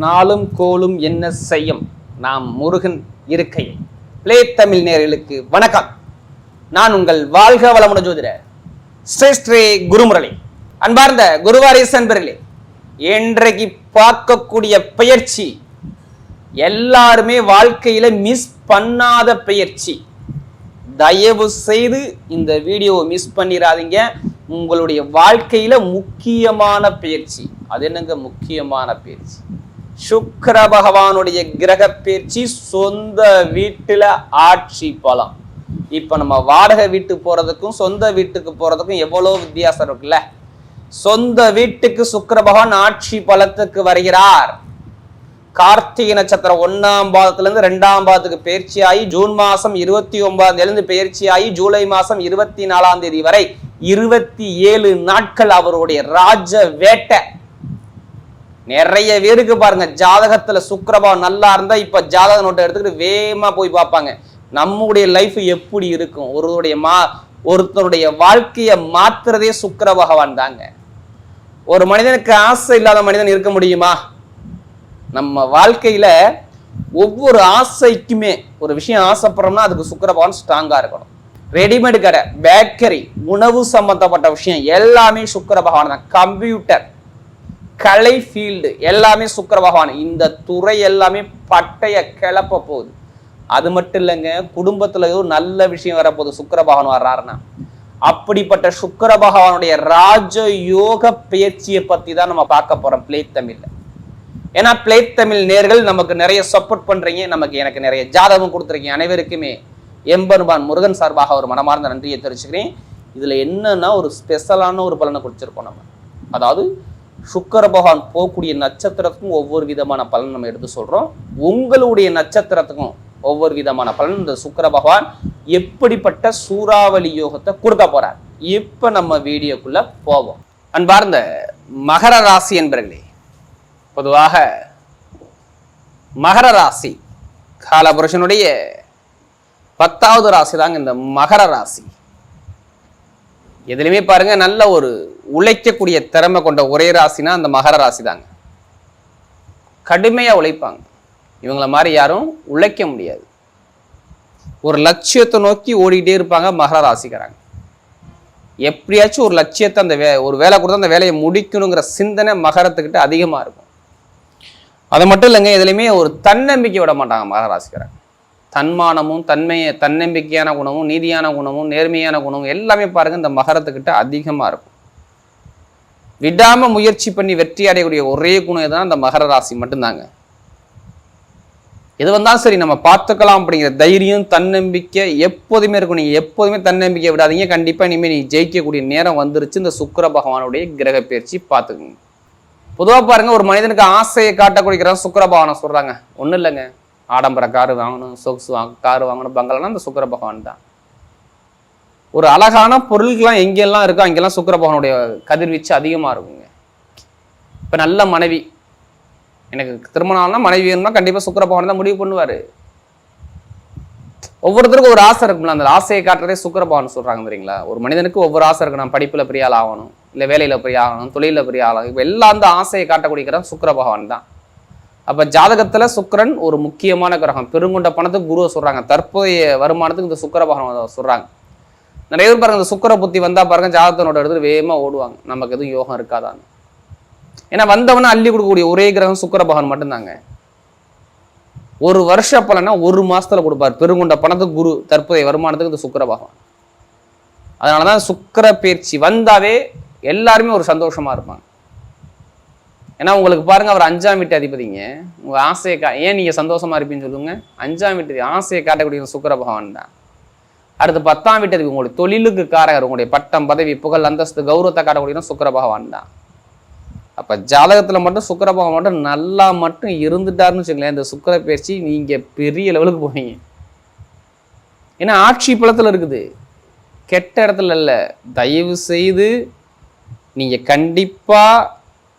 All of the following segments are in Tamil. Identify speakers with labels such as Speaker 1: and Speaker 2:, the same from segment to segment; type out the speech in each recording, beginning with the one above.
Speaker 1: நாளும் கோலும் என்ன செய்யும்? நாம் முருகன் இருக்கையில். பிளே தமிழ் நேர்களுக்கு வணக்கம். நான் உங்கள் வாழ்க வளமுடன் ஜோதிட ஸ்ரீ ஸ்ரீ குருமுரளி. அன்பார்ந்த குருவாரீஸ் அன்பர்களே இன்றைக்கு பார்க்கக்கூடிய பயிற்சி எல்லாருமே வாழ்க்கையில மிஸ் பண்ணாத பயிற்சி தயவு செய்து இந்த வீடியோவை மிஸ் பண்ணிடாதீங்க உங்களுடைய வாழ்க்கையில முக்கியமான பயிற்சி அது என்னங்க முக்கியமான பயிற்சி சுக்கர பகவானுடைய கிரக பயிற்சி சொந்த வீட்டுல ஆட்சி பலம். இப்ப நம்ம வாடகை வீட்டுக்கு போறதுக்கும் சொந்த வீட்டுக்கு போறதுக்கும் எவ்வளவு வித்தியாசம் இருக்குல்ல? சொந்த வீட்டுக்கு சுக்கர பகவான் ஆட்சி பலத்துக்கு வருகிறார். கார்த்திகை நட்சத்திரம் ஒன்னாம் பாதத்துல இருந்து ரெண்டாம் பாதத்துக்கு பயிற்சி ஆகி ஜூன் மாசம் இருபத்தி ஒன்பதாம் தேதி பயிற்சி ஆகி ஜூலை மாசம் இருபத்தி நாலாம் தேதி வரை இருபத்தி ஏழு நாட்கள் அவருடைய ராஜ வேட்டை. நிறைய பேருக்கு பாருங்க ஜாதகத்துல சுக்கரபாவம் நல்லா இருந்தா இப்ப ஜாதக நோட்டை எடுத்துக்கிட்டு வேகமா போய் பார்ப்பாங்க. நம்முடைய லைஃப் எப்படி இருக்கும்? ஒருவருடைய மா ஒருத்தருடைய வாழ்க்கையை மாத்துறதே சுக்கர பகவான் தாங்க. ஒரு மனிதனுக்கு ஆசை இல்லாத மனிதன் இருக்க முடியுமா? நம்ம வாழ்க்கையில ஒவ்வொரு ஆசைக்குமே ஒரு விஷயம் ஆசைப்படுறோம்னா அதுக்கு சுக்கர பகவான் ஸ்ட்ராங்கா இருக்கணும். ரெடிமேட் கடை பேக்கரி உணவு சம்பந்தப்பட்ட விஷயம் எல்லாமே சுக்கர பகவான் தான். கம்ப்யூட்டர் கலை ஃபீல்டு எல்லாமே சுக்கர பகவான். இந்த துறை எல்லாமே பட்டைய கிளப்ப போகுது. அது மட்டும் இல்லைங்க குடும்பத்தில் ஏதோ நல்ல விஷயம் வரப்போகுது. சுக்கர பகவான் வர்றாருன்னா. அப்படிப்பட்ட சுக்கர பகவானுடைய ராஜ யோக பயிற்சியை பற்றி தான் நம்ம பார்க்க போகிறோம் பிளே தமிழில். ஏன்னா பிளே தமிழ் நேர்கள் நமக்கு நிறைய சப்போர்ட் பண்ணுறீங்க நமக்கு எனக்கு நிறைய ஜாதகம் கொடுத்துருக்கீங்க அனைவருக்குமே. எம்பெருமான் முருகன் சார்பாக ஒரு மனமார்ந்த நன்றியை தெரிவிச்சுக்கிறேன். இதில் என்னன்னா ஒரு ஸ்பெஷலான ஒரு பலனை கொடுத்துருக்கோம் நம்ம. அதாவது சுக்கர பகவான் போகக்கூடிய நட்சத்திரத்துக்கும் ஒவ்வொரு விதமான பலன் நம்ம எடுத்து சொல்றோம். உங்களுடைய நட்சத்திரத்துக்கும் ஒவ்வொரு விதமான பலன். இந்த சுக்கர பகவான் எப்படிப்பட்ட சூறாவளி யோகத்தை கொடுக்க போறார்? இப்ப நம்ம வீடியோக்குள்ள போவோம். அன்பார்ந்த மகர ராசி என்பர்களே பொதுவாக மகர ராசி காலபுருஷனுடைய பத்தாவது ராசி தாங்க இந்த மகர ராசி. எதுலையுமே பாருங்க நல்ல ஒரு உழைக்கக்கூடிய திறமை கொண்ட ஒரே ராசினா அந்த மகர ராசி தாங்க கடுமையா உழைப்பாங்க. இவங்கள மாதிரி யாரும் உழைக்க முடியாது. ஒரு லட்சியத்தை நோக்கி ஓடிக்கிட்டே இருப்பாங்க மகர ராசிக்காரங்க. எப்படியாச்சும் ஒரு லட்சியத்தை அந்த வே ஒரு வேலை கொடுத்தா அந்த வேலையை முடிக்கணுங்கிற சிந்தனை மகரத்துக்கிட்ட அதிகமா இருக்கும். அது மட்டும் இல்லைங்க எதுலையுமே ஒரு தன்னம்பிக்கை விட மாட்டாங்க மகர ராசிக்காரங்க. தன்மானமும் தன்மையை தன்னம்பிக்கையான குணமும் நீதியான குணமும் நேர்மையான குணமும் எல்லாமே பாருங்க இந்த மகரத்துக்கிட்ட அதிகமாக இருக்கும். விடாமல் முயற்சி பண்ணி வெற்றி அடையக்கூடிய ஒரே குணம் எதுனா இந்த மகர ராசி மட்டும்தாங்க. எது வந்தாலும் சரி நம்ம பார்த்துக்கலாம் அப்படிங்கிற தைரியம் தன்னம்பிக்கை எப்போதுமே இருக்கும். நீங்கள் எப்போதுமே தன்னம்பிக்கை விடாதீங்க. கண்டிப்பாக இனிமேல் நீ ஜெயிக்கக்கூடிய நேரம் வந்துருச்சு. இந்த சுக்கிர பகவானுடைய கிரக பயிற்சி பார்த்துக்குங்க. பொதுவாக பாருங்க ஒரு மனிதனுக்கு ஆசையை காட்டக்கூடிய சுக்கர பகவானை சொல்கிறாங்க ஒன்றும் இல்லைங்க. ஆடம்பர காரு வாங்கணும் சொக்ஸ் வாங்க கார் வாங்கணும் பங்களானா அந்த சுக்கிர பகவான் தான். ஒரு அழகான பொருள்கள்லாம் எங்கெல்லாம் இருக்கோ அங்கெல்லாம் சுக்கர பகவானுடைய கதிர்வீச்சு அதிகமாக இருக்குங்க. இப்போ நல்ல மனைவி. எனக்கு திருமணம்னா மனைவி வேணும்னா கண்டிப்பாக சுக்கர பகவான் தான் முடிவு பண்ணுவார். ஒவ்வொருத்தருக்கும் ஒரு ஆசை இருக்கும்ல அந்த ஆசையை காட்டுறதே சுக்கர பகவான் சொல்கிறாங்க தெரியுங்களா? ஒரு மனிதனுக்கு ஒவ்வொரு ஆசை இருக்கு நான் படிப்பில் பெரிய ஆள் ஆகணும் இல்லை வேலையில் பெரிய ஆகணும் தொழிலில் பெரிய ஆகணும் இப்ப அந்த ஆசையை காட்டக்கூடியதான் சுக்கிர பகவான் தான். அப்ப ஜாதகத்துல சுக்கிரன் ஒரு முக்கியமான கிரகம். பெருங்கொண்ட பணத்துக்கு குருவை சொல்றாங்க. தற்போதைய வருமானத்துக்கு இந்த சுக்கர பகவான் சொல்றாங்க. நிறைய பேர் பாருங்க இந்த சுக்கர புத்தி வந்தா பாருங்க ஜாதகத்தனோட எடுத்து வேகமா ஓடுவாங்க. நமக்கு எதுவும் யோகம் இருக்காதான்னு. ஏன்னா வந்தவன அள்ளி கொடுக்கக்கூடிய ஒரே கிரகம் சுக்கர பகவான் மட்டும்தாங்க. ஒரு வருஷ பலனா ஒரு மாசத்துல கொடுப்பார். பெருங்கொண்ட பணத்துக்கு குரு தற்போதைய வருமானத்துக்கு இந்த சுக்கர பகவான். அதனாலதான் சுக்கிர பயிற்சி வந்தாவே எல்லாருமே ஒரு சந்தோஷமா இருப்பாங்க. ஏன்னா உங்களுக்கு பாருங்க அவர் அஞ்சாம் வீட்டு அதிபதிங்க. உங்க ஆசையை கா ஏன் நீங்க சந்தோஷமா இருப்பீங்கன்னு சொல்லுங்க. அஞ்சாம் வீட்டு ஆசையை காட்டக்கூடிய சுக்கர பகவான் தான். அடுத்து பத்தாம் வீட்டு அதிபதி உங்களுடைய தொழிலுக்கு காரகர் உங்களுடைய பட்டம் பதவி புகழ் அந்தஸ்து கௌரவத்தை காட்டக்கூடிய சுக்கர பகவான் தான். அப்ப ஜாதகத்துல மட்டும் சுக்கர பகவான் மட்டும் நல்லா மட்டும் இருந்துட்டாருன்னு வச்சுங்களேன் இந்த சுக்கர பயிற்சி நீங்க பெரிய லெவலுக்கு போவீங்க. ஏன்னா ஆட்சி பலத்துல இருக்குது. கெட்ட இடத்துல இல்லை. தயவு செய்து நீங்கள் கண்டிப்பாக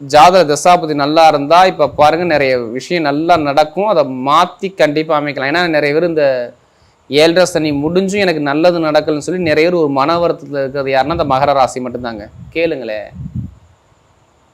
Speaker 1: ஜாதக தசாபதி நல்லா இருந்தா இப்ப பாருங்க நிறைய விஷயம் நல்லா நடக்கும். அதை மாத்தி கண்டிப்பா அமைக்கலாம். ஏன்னா நிறைய பேர் இந்த ஏழரை சனி முடிஞ்சும் எனக்கு நல்லது நடக்கலன்னு சொல்லி நிறைய பேர் ஒரு மன வருத்தத்தில் இருக்கிறது யாருன்னா இந்த மகர ராசி மட்டும்தாங்க. கேளுங்களேன்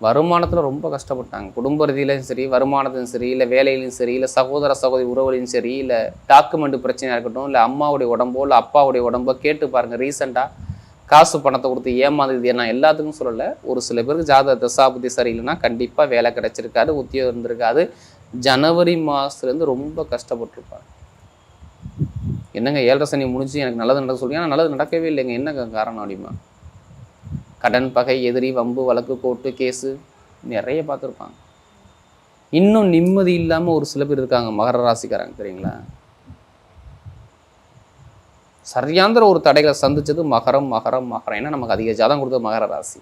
Speaker 1: வருமானத்தில் ரொம்ப கஷ்டப்பட்டாங்க. குடும்ப ரீதியிலையும் சரி வருமானத்திலும் சரி இல்லை வேலையிலையும் சரி இல்லை சகோதர சகோதரி உறவுலையும் சரி இல்லை டாக்குமெண்ட் பிரச்சனையாக இருக்கட்டும் இல்லை அம்மாவுடைய உடம்போ இல்லை அப்பாவுடைய உடம்போ கேட்டு பாருங்கள் ரீசெண்டாக காசு பணத்தை கொடுத்து ஏமாந்தது நான் எல்லாத்துக்கும் சொல்லலை. ஒரு சில பேருக்கு ஜாதக தசாபதி சரியில்லைன்னா கண்டிப்பாக வேலை கிடச்சிருக்காது உத்தியோகம் இருந்திருக்காது. ஜனவரி மாதத்துலேருந்து ரொம்ப கஷ்டப்பட்டிருப்பாங்க. என்னங்க ஏழரை சனி முடிஞ்சு எனக்கு நல்லது நடக்க சொல்லி ஆனால் நல்லது நடக்கவே இல்லைங்க. என்னங்க காரணம் அப்படிமா? கடன் பகை எதிரி வம்பு வழக்கு கோட்டு கேஸு நிறைய பார்த்துருப்பாங்க. இன்னும் நிம்மதி இல்லாமல் ஒரு சில பேர் இருக்காங்க. மகர ராசிக்காரங்க தெரியுங்களா? சரியாந்திர ஒரு தடைகளை சந்திச்சது மகரம் மகரம் மகரம். ஏன்னா நமக்கு அதிக ஜாதம் கொடுத்தது மகர ராசி.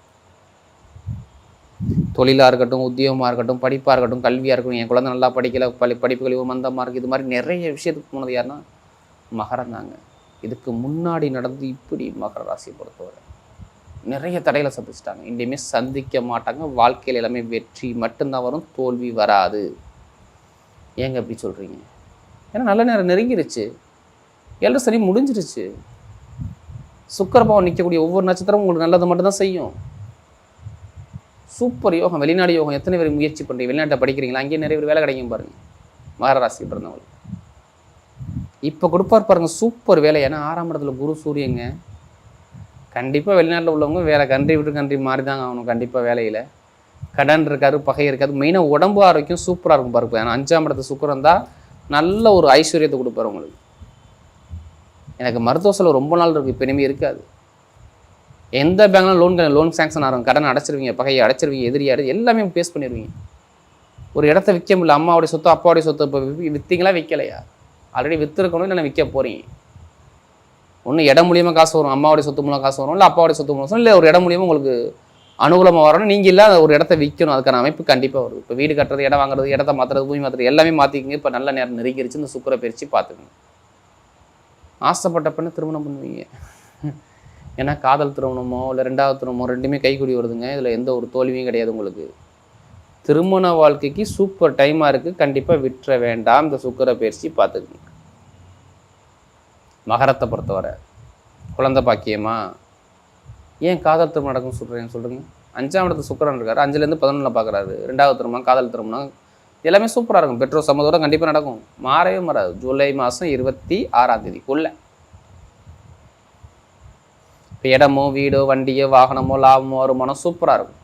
Speaker 1: தொழிலாக இருக்கட்டும் உத்தியோகமாக இருக்கட்டும் படிப்பாக இருக்கட்டும் கல்வியாக இருக்கட்டும் என் குழந்தை நல்லா படிக்கல படி படிப்பு மந்தமாக இருக்குது இது மாதிரி நிறைய விஷயத்துக்கு போனது யாருன்னா மகரம் தாங்க. இதுக்கு முன்னாடி நடந்து இப்படி மகர ராசியை பொறுத்தவரை. நிறைய தடைகளை சந்திச்சிட்டாங்க. இனிமே சந்திக்க மாட்டாங்க. வாழ்க்கையில் எல்லாமே வெற்றி மட்டும்தான் வரும் தோல்வி வராது. ஏங்க அப்படி சொல்கிறீங்க ஏன்னா நல்ல நேரம் நெருங்கிருச்சு. ஏழரை சனி முடிஞ்சிருச்சு. சுக்கரபாவம் நிற்கக்கூடிய ஒவ்வொரு நட்சத்திரமும் உங்களுக்கு நல்லது மட்டும்தான் செய்யும். சூப்பர் யோகம் வெளிநாடு யோகம் எத்தனை பேர் முயற்சி பண்ணுறீங்க வெளிநாட்டை படிக்கிறீங்களா? அங்கேயே நிறைய பேர் வேலை கிடைக்கும் பாருங்கள் மகர ராசி பிறந்தவங்களுக்கு இப்போ கொடுப்பார் பாருங்கள் சூப்பர் வேலை. ஏன்னா ஆறாம் இடத்துல குரு சூரியங்க. கண்டிப்பாக வெளிநாட்டில் உள்ளவங்க வேலை கண்ட்ரி விட்டு கண்ட்ரி மாறி தாங்க ஆகணும். கண்டிப்பாக வேலையில். கடன் இருக்காது பகை இருக்காது. மெயினாக உடம்பு ஆரோக்கியம் சூப்பராக இருக்கும் பாருங்க. ஏன்னா அஞ்சாம் இடத்து சுக்கரம் தான் நல்ல ஒரு ஐஸ்வர்யத்தை கொடுப்பாரு உங்களுக்கு. எனக்கு மருத்துவ செலவு ரொம்ப நாள் இருக்குது இப்போ இனிமேல் இருக்காது. எந்த பேங்க்லாம் லோன் லோன் சேங்ஷன் ஆகும் கடன் அடைச்சிருவீங்க பகையை அடைச்சிருவீங்க எதிரியாடு எல்லாமே பேஸ் பண்ணிடுவீங்க ஒரு இடத்த விற்க முடியல அம்மாவுடைய சொத்து அப்பாவுடைய சொத்து இப்போ விற்றீங்களா விற்கலையா ஆல்ரெடி விற்றுருக்கணும் இல்லை விற்க போகிறீங்க ஒன்று இடம் மூலியமாக காசு வரும் அம்மாவுடைய சொத்து மூலம் காசு வரும் இல்லை அப்பாவுடைய சொத்து மூலம் இல்லை ஒரு இடம் மூலியமாக உங்களுக்கு அனுகூலமாக வரணும் நீங்கள் இல்லை ஒரு இடத்த விற்கணும் அதுக்கான அமைப்பு கண்டிப்பாக வருது இப்போ வீடு கட்டுறது இடம் வாங்குறது இடத்த மாற்றுறது பூமி மாற்றுறது எல்லாமே மாற்றிக்கிங்க இப்போ நல்ல நேரம் நெருங்கிருச்சு இந்த சுக்கரை பிரித்து பார்த்துக்கணும் ஆசைப்பட்ட பெண்ணை திருமணம் பண்ணுவீங்க. ஏன்னா காதல் திருமணமோ இல்லை ரெண்டாவது திருமணமோ ரெண்டுமே கைக்குடி வருதுங்க. இதில் எந்த ஒரு தோல்வியும் கிடையாது உங்களுக்கு. திருமண வாழ்க்கைக்கு சூப்பர் டைமாக இருக்குது கண்டிப்பாக விட்டுற வேண்டாம். இந்த சுக்கர பயிற்சி பார்த்துக்குங்க. மகரத்தை பொறுத்தவரை. குழந்த பாக்கியமா? ஏன் காதல் திருமணம் நடக்கும்னு சொல்கிறேன்னு சொல்கிறீங்க அஞ்சாம் இடத்து சுக்கரன் இருக்காரு. அஞ்சுலேருந்து பதினொன்றில் பார்க்குறாரு ரெண்டாவது திருமணம் காதல் திருமணம் எல்லாமே சூப்பராக இருக்கும். பெட்ரோல் சம்மதோட கண்டிப்பாக நடக்கும். மாறவே மாறாது. ஜூலை மாதம் இருபத்தி ஆறாம் தேதிக்குள்ள. இப்போ இடமோ வீடோ வண்டியோ வாகனமோ லாபமோ வருமானம் சூப்பராக இருக்கும்.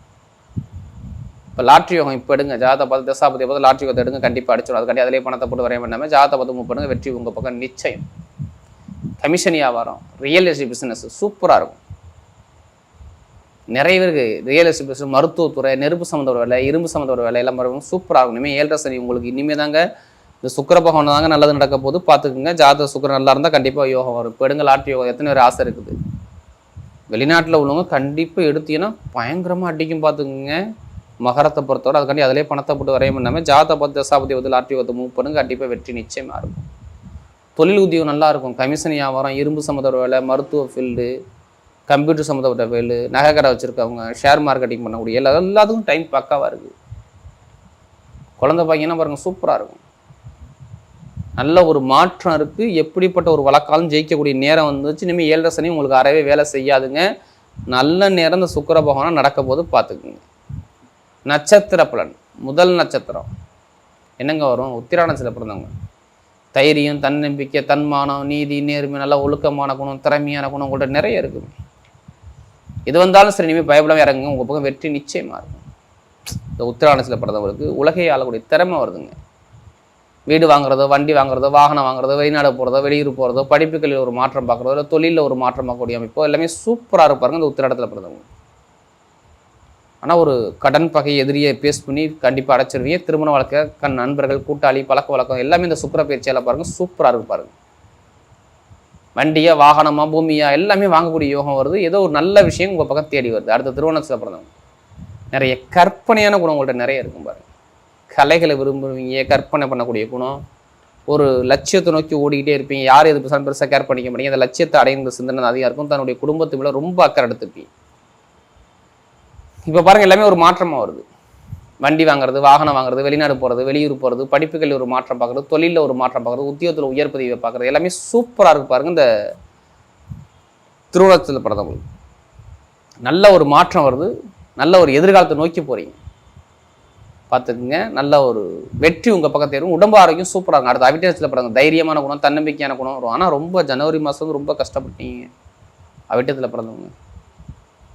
Speaker 1: இப்போ லாட்ரி யோகம் இப்போ எடுங்க. ஜாதகத்தை பார்த்து தசாபதி பார்த்து லாட்ரி யோகத்தை எடுங்க. கண்டிப்பாக அடிச்சிடும். அதுக்காண்டி அதிலே பணத்தை போட்டு வரைய பண்ணாமல் ஜாதகத்தை பார்த்து மூவ் பண்ணுங்க வெற்றி உங்கள் பக்கம் நிச்சயம். கமிஷன் வியாபாரம். ரியல் எஸ்டேட் பிஸ்னஸ் சூப்பராக இருக்கும். நிறைய பேருக்கு ரியல் எஸ்டேட் பிஸ்னஸ் மருத்துவத்துறை நெருப்பு சம்மந்தோட வேலை இரும்பு சம்மந்தோட வேலை எல்லாம் வரும் சூப்பராக இருக்கும் இனிமேல் ஏழரை சனி உங்களுக்கு இனிமே தாங்க இந்த சுக்கர பகவான் தாங்க நல்லது நடக்க போது பார்த்துக்குங்க. ஜாதக சுக்கரம் நல்லா இருந்தால் கண்டிப்பாக யோகம் வரும். பெடுங்க எடுங்க லாட்ரி யோகம். எத்தனை பேர் ஆசை இருக்குது? வெளிநாட்டில் உள்ளவங்க கண்டிப்பாக எடுத்தீங்கன்னா பயங்கரமாக அடிக்கும் பார்த்துக்குங்க. மகரத்தை பொறுத்தவரை அதுக்காண்டி அதிலே பணத்தை போட்டு வரையும் பண்ணாமல் ஜாதக பத்து தசாபதி வந்து லாட்ரி வந்து மூவ் பண்ணுங்க. கண்டிப்பாக வெற்றி நிச்சயமாக இருக்கும். தொழில் உத்தியோகம் நல்லா இருக்கும். கமிஷன் வியாபாரம் இரும்பு சம்மந்த வேலை மருத்துவ ஃபீல்டு கம்ப்யூட்டர் சம்மந்தப்பட்ட வேலு நகைக்கடை வச்சுருக்கவங்க ஷேர் மார்க்கெட்டிங் பண்ணக்கூடிய எல்லா எல்லாத்துக்கும் டைம் பக்காவாக இருக்குது குழந்தை பையனா பாருங்கள் சூப்பராக இருக்கும். நல்ல ஒரு மாற்றம் இருக்குது எப்படிப்பட்ட ஒரு வழக்காலும் ஜெயிக்கக்கூடிய நேரம் வந்துச்சு. இனிமேல் ஏழரை சனி உங்களுக்கு அறவே வேலை செய்யாதுங்க. நல்ல நேரம் இந்த சுக்கர பகவானம் நடக்க போது பார்த்துக்குங்க. நட்சத்திர பலன். முதல் நட்சத்திரம். என்னங்க வரும்? உத்திராடத்தில் பிறந்தவங்க. தைரியம் தன்னம்பிக்கை தன்மானம் நீதி நேர்மை நல்ல ஒழுக்கமான குணம் திறமையான குணம் உங்கள்கிட்ட நிறைய இருக்குது எது வந்தாலும் சரி இனிமேல் பயப்படாம இறங்குங்க. உங்கள் பக்கம் வெற்றி நிச்சயமாக இருக்கும். இந்த உத்திராடத்தில் பிறந்தவங்களுக்கு உலகை ஆளக்கூடிய திறமை வருதுங்க. வீடு வாங்குறதோ வண்டி வாங்குறதோ வாகனம் வாங்குறதோ வெளிநாடு போகிறதோ வெளியூர் போகிறதோ படிப்புகளில் ஒரு மாற்றம் பார்க்குறதோ இல்லை தொழிலில் ஒரு மாற்றம் பார்க்கக்கூடிய அமைப்போ எல்லாமே சூப்பராக இருப்பாருங்க இந்த உத்திராடத்தில் பிறந்தவங்க. ஆனால் ஒரு கடன் பகை எதிரியை பேஸ் பண்ணி கண்டிப்பாக அடைச்சிருவீங்க. திருமண வழக்க கண் நண்பர்கள் கூட்டாளி பழக்க வழக்கம் எல்லாமே இந்த சுக்கர பயிற்சியால் பாருங்க சூப்பராக இருக்கு வண்டியா வாகனமா பூமியா எல்லாமே வாங்கக்கூடிய யோகம் வருது. ஏதோ ஒரு நல்ல விஷயம் உங்கள் பக்கம் தேடி வருது. அடுத்த திருவண்ணத்தில் பிறந்தவங்க நிறைய கற்பனையான குணம் உங்கள்கிட்ட நிறைய இருக்கும் பாருங்க. கலைகளை விரும்புவீங்க கற்பனை பண்ணக்கூடிய குணம். ஒரு லட்சியத்தை நோக்கி ஓடிக்கிட்டே இருப்பீங்க. யார் எது பெருசாக பெருசாக கேர் பண்ணிக்க மாட்டீங்க. அந்த லட்சியத்தை அடைந்த சிந்தனை அதிகம் இருக்கும். தன்னுடைய குடும்பத்து மேலே ரொம்ப அக்கறை எடுத்துப்பீங்க. இப்போ பாருங்க எல்லாமே ஒரு மாற்றமாக வருது. வண்டி வாங்குறது வாகனம் வாங்குறது வெளிநாடு போகிறது வெளியூர் போகிறது படிப்புகளில் ஒரு மாற்றம் பார்க்குறது தொழிலில் ஒரு மாற்றம் பார்க்குறது உத்தியோகத்தில் உயர்பதிவை பார்க்குறது எல்லாமே சூப்பராக இருக்கு பாருங்கள் இந்த திருவுளத்தில் பிறந்தவங்களுக்கு நல்ல ஒரு மாற்றம் வருது நல்ல ஒரு எதிர்காலத்தை நோக்கி போகிறீங்க பார்த்துக்குங்க நல்ல ஒரு வெற்றி உங்கள் பக்கத்து வரும் உடம்பு ஆரோக்கியம் சூப்பராக இருக்கும். அடுத்த அவிட்டத்தில் பிறந்த தைரியமான குணம் தன்னம்பிக்கையான குணம் வரும். ஆனால் ரொம்ப ஜனவரி மாதம் ரொம்ப கஷ்டப்பட்டீங்க. அவிட்டத்தில் பிறந்தவங்க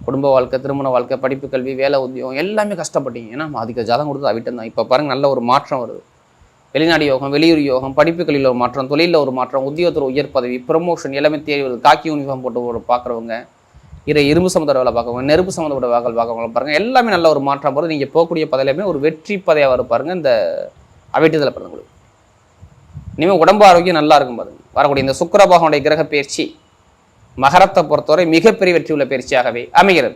Speaker 1: குடும்ப வாழ்க்கை திருமண வாழ்க்கை படிப்பு கல்வி வேலை உத்தியோகம் எல்லாமே கஷ்டப்பட்டீங்க. ஏன்னா அதுக்கு ஜாதகம் கொடுத்து அவிட்டம் தான். இப்போ பாருங்கள் நல்ல ஒரு மாற்றம் வருது. வெளிநாடு யோகம் வெளியூர் யோகம் படிப்பு கல்வியில் ஒரு மாற்றம் தொழிலில் ஒரு மாற்றம் உத்தியோகத்தில் உயர் பதவி ப்ரமோஷன் எல்லாமே தேடி வருது. காக்கி யூனிஃபார்ம் போட்டு ஒரு பார்க்குறவங்க இரு இரும்பு சம்மந்தப்பட்ட வேலை பார்க்கவங்க நெருப்பு சம்மந்தப்பட்ட வேலை பார்க்கறவங்க பாருங்கள் எல்லாமே நல்ல ஒரு மாற்றம் வரும் நீங்கள் போகக்கூடிய பதவியிலுமே ஒரு வெற்றி பதவியாக வரும் பாருங்கள் இந்த அவிட்டத்தில் பிறந்தவங்களுக்கு. இனிமேல் உடம்பு ஆரோக்கியம் நல்லா இருக்கும் பாருங்கள் வரக்கூடிய இந்த சுக்கரபாகனுடைய கிரக பயிற்சி மகரத்தை பொறுத்தவரை மிகப்பெரிய வெற்றி உள்ள பயிற்சியாகவே அமைகிறது.